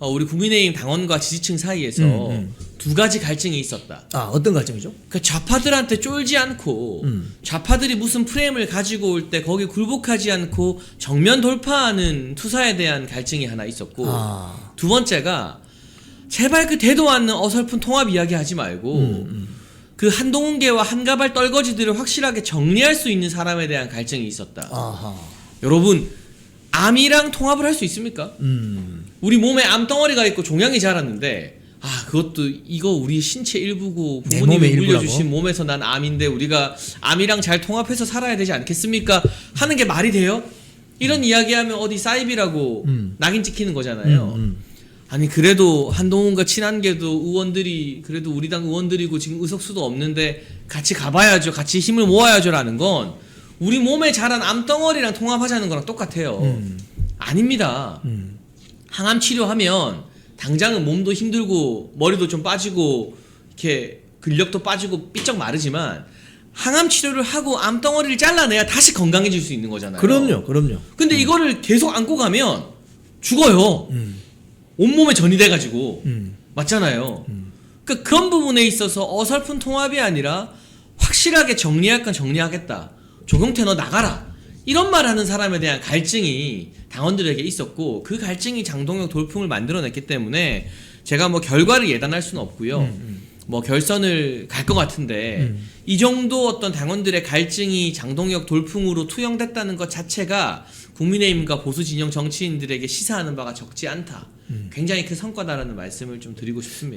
어, 우리 국민의힘 당원과 지지층 사이에서 음, 음. 두 가지 갈증이 있었다. 아 어떤 갈증이죠? 그 좌파들한테 쫄지 않고 음. 좌파들이 무슨 프레임을 가지고 올 때 거기에 굴복하지 않고 정면 돌파하는 투사에 대한 갈증이 하나 있었고 아 두 번째가 제발 그 대도 않는 어설픈 통합 이야기 하지 말고 음, 그 한동훈계와 한가발 떨거지들을 확실하게 정리할 수 있는 사람에 대한 갈증이 있었다. 아하 여러분 암이랑 통합을 할 수 있습니까? 음 우리 몸에 암덩어리가 있고 종양이 자랐는데 아 그것도 이거 우리 신체 일부고 내 부모님이 몸의 일부라고? 물려주신 몸에서 난 암인데 우리가 암이랑 잘 통합해서 살아야 되지 않겠습니까? 하는 게 말이 돼요? 이런 이야기하면 어디 사이비라고 음. 낙인 찍히는 거잖아요. 음, 음. 아니 그래도 한동훈과 친한 게도 의원들이 그래도 우리 당 의원들이고 지금 의석수도 없는데 같이 가봐야죠. 같이 힘을 모아야죠라는 건 우리 몸에 자란 암덩어리랑 통합하자는 거랑 똑같아요. 음. 아닙니다. 음. 항암 치료하면 당장은 몸도 힘들고 머리도 좀 빠지고 이렇게 근력도 빠지고 삐쩍 마르지만 항암 치료를 하고 암 덩어리를 잘라내야 다시 건강해질 수 있는 거잖아요. 그럼요 그럼요 근데 이거를 계속 안고 가면 죽어요. 음. 온몸에 전이 돼가지고 음. 맞잖아요. 그러니까 그런 부분에 있어서 어설픈 통합이 아니라 확실하게 정리할 건 정리하겠다. 조경태 너 나가라. 이런 말 하는 사람에 대한 갈증이 당원들에게 있었고 그 갈증이 장동혁 돌풍을 만들어냈기 때문에 제가 뭐 결과를 예단할 수는 없고요. 뭐 결선을 갈 것 같은데 음. 이 정도 어떤 당원들의 갈증이 장동혁 돌풍으로 투영됐다는 것 자체가 국민의힘과 보수 진영 정치인들에게 시사하는 바가 적지 않다. 굉장히 큰 성과다라는 말씀을 좀 드리고 싶습니다.